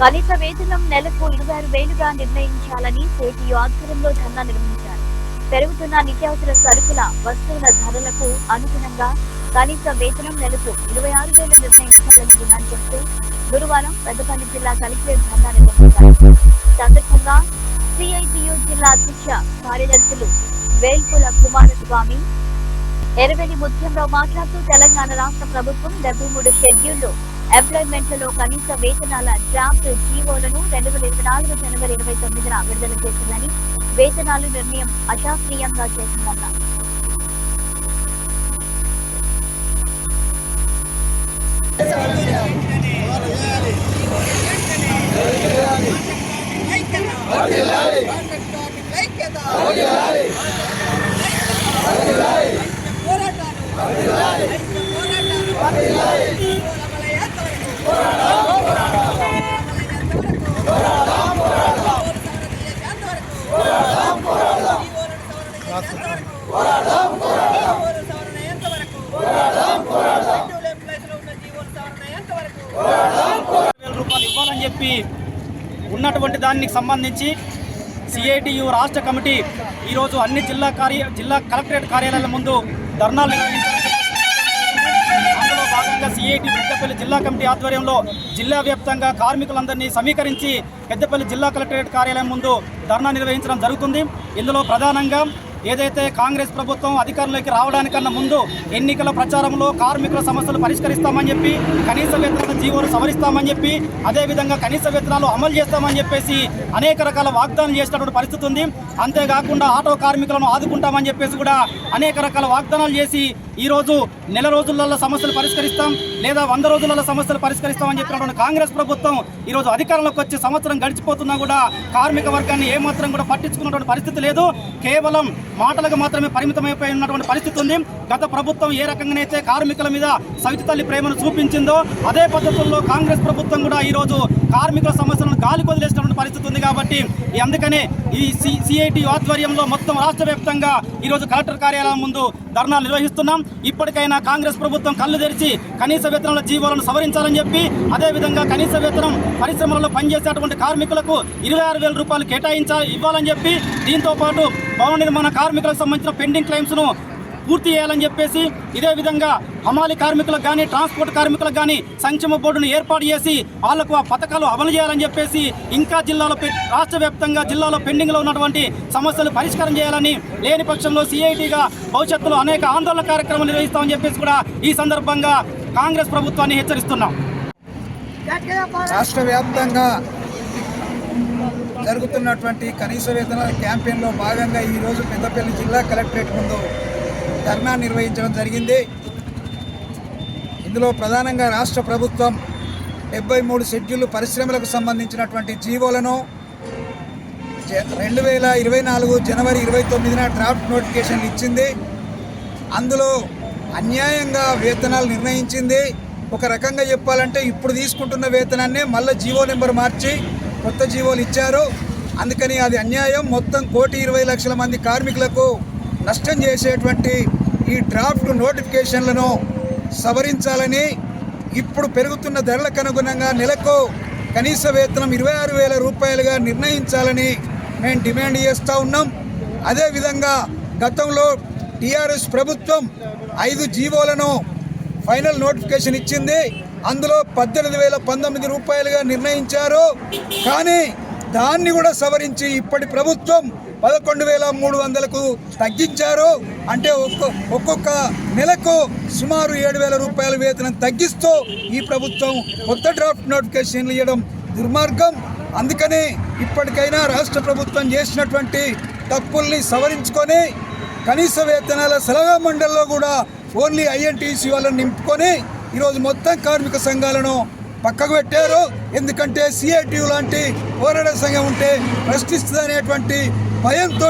కనీస వేతనం నెలకు ఇరవై ఆరు వేలుగా నిర్ణయించాలని సేటి ఆధ్వర్యంలో ధర్నా నిర్వహించారు. పెరుగుతున్న నిత్యావసర సరుకుల వస్తువుల ధరలకు అనుగుణంగా కనీస వేతనం నెలకు ఇరవై ఆరు వేలు నిర్ణయించాలని డిమాండ్ చేస్తూ గురువారం పెద్దపల్లి జిల్లా కలెక్టరేట్ ధర్నా నిర్వహించారు. సందర్భంగా సిఐటియు జిల్లా అధ్యక్ష కార్యదర్శులు వేల్పుల కుమారస్వామి ఎరవెల్లి ముత్యంలో మాట్లాడుతూ తెలంగాణ రాష్ట్ర ప్రభుత్వం డెబ్బై మూడు షెడ్యూల్లో ఎంప్లాయ్మెంట్లలో కనీస వేతనాల డ్రాఫ్ట్ జీవోలను రెండు వేల ఇరవై నాలుగు జనవరి ఇరవై తొమ్మిదిన విడుదల చేసిందని వేతనాలు నిర్ణయం అశాస్త్రీయంగా చేసిందన్నారు పోరాటాలు రూపాయలు ఇవ్వాలని చెప్పి అటువంటి దానికి సంబంధించి సిఐటియు రాష్ట్ర కమిటీ ఈరోజు అన్ని జిల్లా కార్య జిల్లా కలెక్టరేట్ కార్యాలయాల ముందు ధర్నాలు అందులో భాగంగా సిఐటి పెద్దపల్లి జిల్లా కమిటీ ఆధ్వర్యంలో జిల్లా వ్యాప్తంగా కార్మికులందరినీ సమీకరించి పెద్దపల్లి జిల్లా కలెక్టరేట్ కార్యాలయం ముందు ధర్నా నిర్వహించడం జరుగుతుంది. ఇందులో ప్రధానంగా ఏదైతే కాంగ్రెస్ ప్రభుత్వం అధికారంలోకి రావడానికన్నా ముందు ఎన్నికల ప్రచారంలో కార్మికుల సమస్యలు పరిష్కరిస్తామని చెప్పి కనీస వేతనాల జీవోలు సవరిస్తామని చెప్పి అదేవిధంగా కనీస వేతనాలు అమలు చేస్తామని చెప్పేసి అనేక రకాల వాగ్దానం చేసినటువంటి పరిస్థితి ఉంది. అంతేకాకుండా ఆటో కార్మికులను ఆదుకుంటామని చెప్పేసి కూడా అనేక రకాల వాగ్దానాలు చేసి ఈరోజు నెల రోజులలో సమస్యలు పరిష్కరిస్తాం లేదా వంద రోజులలో సమస్యలు పరిష్కరిస్తామని చెప్పినటువంటి కాంగ్రెస్ ప్రభుత్వం ఈరోజు అధికారంలోకి వచ్చి సంవత్సరం గడిచిపోతున్నా కూడా కార్మిక వర్గాన్ని ఏమాత్రం కూడా పట్టించుకున్నటువంటి పరిస్థితి లేదు. కేవలం మాటలకు మాత్రమే పరిమితమైపోయి ఉన్నటువంటి పరిస్థితి ఉంది. గత ప్రభుత్వం ఏ రకంగానైతే కార్మికుల మీద సవితి తల్లి ప్రేమను చూపించిందో అదే పద్ధతుల్లో కాంగ్రెస్ ప్రభుత్వం కూడా ఈరోజు కార్మికుల సమస్యలను గాలి కొదిలేసినటువంటి పరిస్థితి ఉంది కాబట్టి అందుకనే ఈ సిఐటి ఆధ్వర్యంలో మొత్తం రాష్ట్ర వ్యాప్తంగా ఈరోజు కలెక్టర్ కార్యాలయం ముందు ధర్నాలు నిర్వహిస్తున్నాం. ఇప్పటికైనా కాంగ్రెస్ ప్రభుత్వం కళ్ళు తెరిచి కనీస వేతనాల జీవోలను సవరించాలని చెప్పి అదేవిధంగా కనీస వేతనం పరిశ్రమలలో పనిచేసేటువంటి కార్మికులకు ఇరవై ఆరు వేల రూపాయలు కేటాయించాలి ఇవ్వాలని చెప్పి దీంతో పాటు భవన నిర్మాణ కార్మికులకు సంబంధించిన పెండింగ్ క్లెయిమ్స్ను పూర్తి చేయాలని చెప్పేసి ఇదే విధంగా హమాలి కార్మికులకు కానీ ట్రాన్స్పోర్ట్ కార్మికులకు కానీ సంక్షేమ బోర్డును ఏర్పాటు చేసి వాళ్ళకు ఆ పథకాలు అమలు చేయాలని చెప్పేసి ఇంకా జిల్లాలో పె- రాష్ట్ర వ్యాప్తంగా జిల్లాలో పెండింగ్లో ఉన్నటువంటి సమస్యలు పరిష్కారం చేయాలని లేని పక్షంలో సిఐటిగా భవిష్యత్తులో అనేక ఆందోళన కార్యక్రమాలు నిర్వహిస్తామని చెప్పేసి కూడా ఈ సందర్భంగా కాంగ్రెస్ ప్రభుత్వాన్ని హెచ్చరిస్తున్నాం. రాష్ట్ర వ్యాప్తంగా జరుగుతున్నటువంటి కనీస వేతన క్యాంపెయిన్లో భాగంగా ఈరోజు పెద్దపల్లి జిల్లా కలెక్టరేట్ ముందు ధర్నా నిర్వహించడం జరిగింది. ఇందులో ప్రధానంగా రాష్ట్ర ప్రభుత్వం డెబ్బై మూడు షెడ్యూల్ పరిశ్రమలకు సంబంధించినటువంటి జీవోలను రెండు వేల ఇరవై నాలుగు జనవరి ఇరవై తొమ్మిదిన డ్రాఫ్ట్ నోటిఫికేషన్లు ఇచ్చింది. అందులో అన్యాయంగా వేతనాలు నిర్ణయించింది. ఒక రకంగా చెప్పాలంటే ఇప్పుడు తీసుకుంటున్న వేతనాన్నే మళ్ళీ జీవో నెంబర్ మార్చి కొత్త జీవోలు ఇచ్చారు. అందుకని అది అన్యాయం. మొత్తం కోటి ఇరవై లక్షల మంది కార్మికులకు నష్టం చేసేటువంటి ఈ డ్రాఫ్ట్ నోటిఫికేషన్లను సవరించాలని ఇప్పుడు పెరుగుతున్న ధరలకు అనుగుణంగా నెలకు కనీస వేతనం ఇరవై ఆరు వేల రూపాయలుగా నిర్ణయించాలని మేము డిమాండ్ చేస్తూ ఉన్నాం. అదేవిధంగా గతంలో టీఆర్ఎస్ ప్రభుత్వం ఐదు జీవోలను ఫైనల్ నోటిఫికేషన్ ఇచ్చింది. అందులో పద్దెనిమిది వేల పంతొమ్మిది రూపాయలుగా నిర్ణయించారు. కానీ దాన్ని కూడా సవరించి ఇప్పటి ప్రభుత్వం పదకొండు వేల మూడు వందలకు తగ్గించారు. అంటే ఒక్క ఒక్కొక్క నెలకు సుమారు ఏడు వేల రూపాయల వేతనం తగ్గిస్తూ ఈ ప్రభుత్వం కొత్త డ్రాఫ్ట్ నోటిఫికేషన్లు ఇవ్వడం దుర్మార్గం. అందుకని ఇప్పటికైనా రాష్ట్ర ప్రభుత్వం చేసినటువంటి తప్పుల్ని సవరించుకొని కనీస వేతనాల సలహా మండలిలో కూడా ఓన్లీ ఐఎన్టీసీ వాళ్ళని నింపుకొని ఈరోజు మొత్తం కార్మిక సంఘాలను పక్కకు పెట్టారు. ఎందుకంటే సిఐటియు లాంటి పోరాట సంఘం ఉంటే ప్రశ్నిస్తుందనేటువంటి భయంతో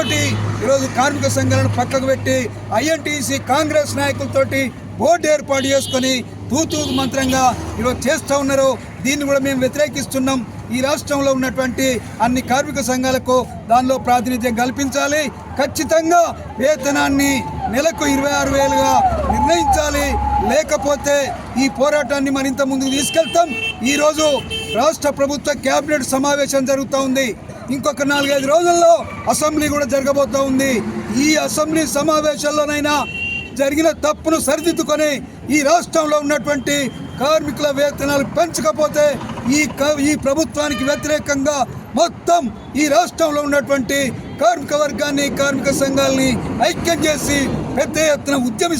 ఈరోజు కార్మిక సంఘాలను పక్కకు పెట్టి ఐఎన్టీసీ కాంగ్రెస్ నాయకులతోటి బోర్డు ఏర్పాటు చేసుకొని తూతూ మంత్రంగా ఈరోజు చేస్తూ ఉన్నారు. దీన్ని కూడా మేము వ్యతిరేకిస్తున్నాం. ఈ రాష్ట్రంలో ఉన్నటువంటి అన్ని కార్మిక సంఘాలకు దానిలో ప్రాతినిధ్యం కల్పించాలి. ఖచ్చితంగా వేతనాన్ని నెలకు ఇరవై ఆరు వేలుగా నిర్ణయించాలి. లేకపోతే ఈ పోరాటాన్ని మరింత ముందుకు తీసుకెళ్తాం. ఈరోజు రాష్ట్ర ప్రభుత్వ కేబినెట్ సమావేశం జరుగుతూ ఉంది. ఇంకొక నాలుగైదు రోజుల్లో అసెంబ్లీ కూడా జరగబోతూ ఉంది. ఈ అసెంబ్లీ సమావేశాల్లోనైనా జరిగిన తప్పును సరిదిద్దుకొని ఈ రాష్ట్రంలో ఉన్నటువంటి కార్మికుల వేతనాలు పెంచకపోతే ఈ క- ఈ ప్రభుత్వానికి వ్యతిరేకంగా మొత్తం ఈ రాష్ట్రంలో ఉన్నటువంటి కార్మిక వర్గాన్ని కార్మిక సంఘాలని ఐక్యం చేసి పెద్ద ఎత్తున ఉద్యమిస్తారు